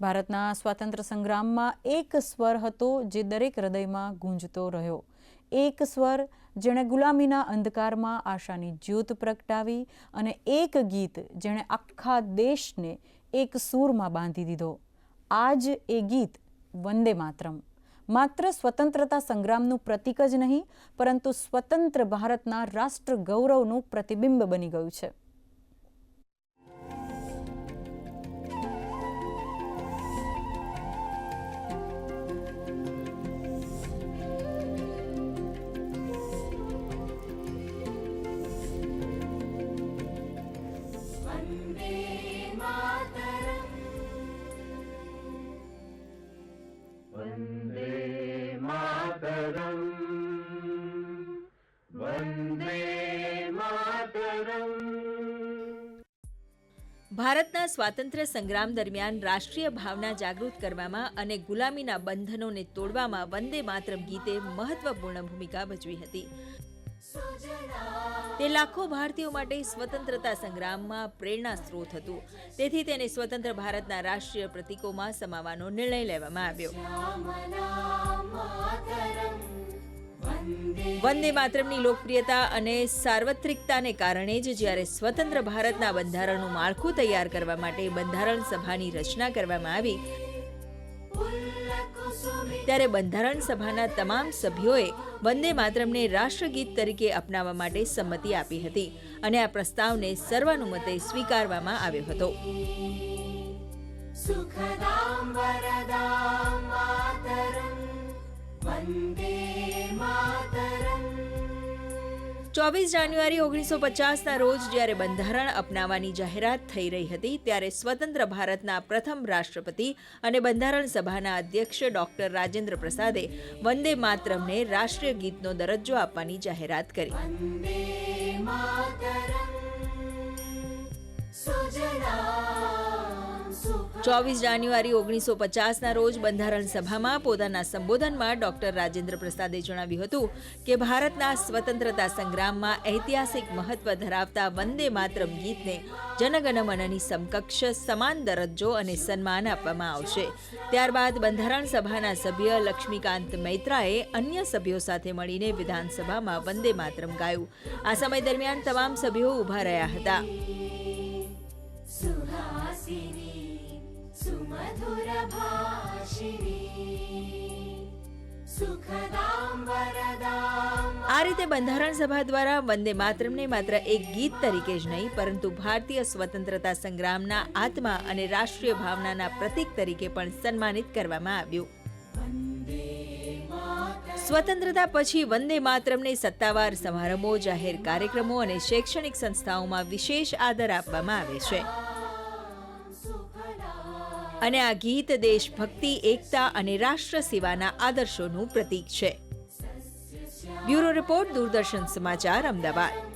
ભારતના સ્વાતંત્ર્ય સંગ્રામમાં એક સ્વર હતો જે દરેક હૃદયમાં ગુંજતો રહ્યો. એક સ્વર જેણે ગુલામીના અંધકારમાં આશાની જ્યોત પ્રગટાવી અને એક ગીત જેણે આખા દેશને એક સૂરમાં બાંધી દીધો. આજ એ ગીત વંદે માતરમ. માત્ર સ્વતંત્રતા સંગ્રામનું પ્રતીક જ નહીં, પરંતુ સ્વતંત્ર ભારતના રાષ્ટ્ર ગૌરવનું પ્રતિબિંબ બની ગયું છે. ભારતના સ્વાતંત્ર્ય સંગ્રામ દરમિયાન રાષ્ટ્રીય ભાવના જાગૃત કરવામાં અને ગુલામીના બંધનોને તોડવામાં વંદે માતરમ ગીતે મહત્વપૂર્ણ ભૂમિકા ભજવી હતી. તે લાખો ભારતીયો માટે સ્વતંત્રતા સંગ્રામમાં પ્રેરણા સ્ત્રોત હતું. તેથી તેને સ્વતંત્ર ભારતના રાષ્ટ્રીય પ્રતીકોમાં સમાવવાનો નિર્ણય લેવામાં આવ્યો. વંદે માતરમની લોકપ્રિયતા અને સાર્વત્રિકતાને કારણે જ જ્યારે સ્વતંત્ર ભારતના બંધારણનું માળખું તૈયાર કરવા માટે બંધારણ સભાની રચના કરવામાં આવી, ત્યારે બંધારણ સભાના તમામ સભ્યોએ વંદે માતરમને રાષ્ટ્રગીત તરીકે અપનાવવા માટે સંમતિ આપી હતી અને આ પ્રસ્તાવને સર્વાનુમતે સ્વીકારવામાં આવ્યો હતો. સુખદામ વરદામ માતરમ. ચોવીસ જાન્યુઆરી ઓગણીસો પચાસના રોજ જ્યારે બંધારણ અપનાવવાની જાહેરાત થઈ રહી હતી ત્યારે સ્વતંત્ર ભારતના પ્રથમ રાષ્ટ્રપતિ અને બંધારણ સભાના અધ્યક્ષ ડોક્ટર રાજેન્દ્ર પ્રસાદે વંદે માતરમને રાષ્ટ્રીય ગીતનો દરજ્જો આપવાની જાહેરાત કરી. ચોવીસ જાન્યુઆરી ઓગણીસો પચાસના રોજ બંધારણ સભામાં પોતાના સંબોધનમાં ડોક્ટર રાજેન્દ્ર પ્રસાદે જણાવ્યું હતું કે ભારતના સ્વતંત્રતા સંગ્રામમાં ઐતિહાસિક મહત્વ ધરાવતા વંદે માતરમ ગીતને જનગણમનની સમકક્ષ સમાન દરજ્જો અને સન્માન આપવામાં આવશે. ત્યારબાદ બંધારણ સભાના સભ્ય લક્ષ્મીકાંત મૈત્રાએ અન્ય સભ્યો સાથે મળીને વિધાનસભામાં વંદે માતરમ ગાયું. આ સમય દરમિયાન તમામ સભ્યો ઊભા રહ્યા હતા. સુહાસિની सुमधुरभाषिणी सुखदां वरदां આ રીતે બંધારણ સભા દ્વારા વંદે માતરમને માત્ર એક ગીત તરીકે જ નહીં પરંતુ ભારતીય સ્વતંત્રતા સંગ્રામના આત્મા અને રાષ્ટ્રીય ભાવનાના પ્રતીક તરીકે પણ સન્માનિત કરવામાં આવ્યું સ્વતંત્રતા પછી વંદે માતરમને સત્તાવાર સમારંભો જાહેર કાર્યક્રમો અને શૈક્ષણિક સંસ્થાઓમાં વિશેષ આદર આપવામાં આવે છે અને આ ગીત દેશભક્તિ, એકતા અને રાષ્ટ્ર સેવાના આદર્શોનું પ્રતીક છે. બ્યુરો રિપોર્ટ, દૂરદર્શન સમાચાર, અમદાવાદ.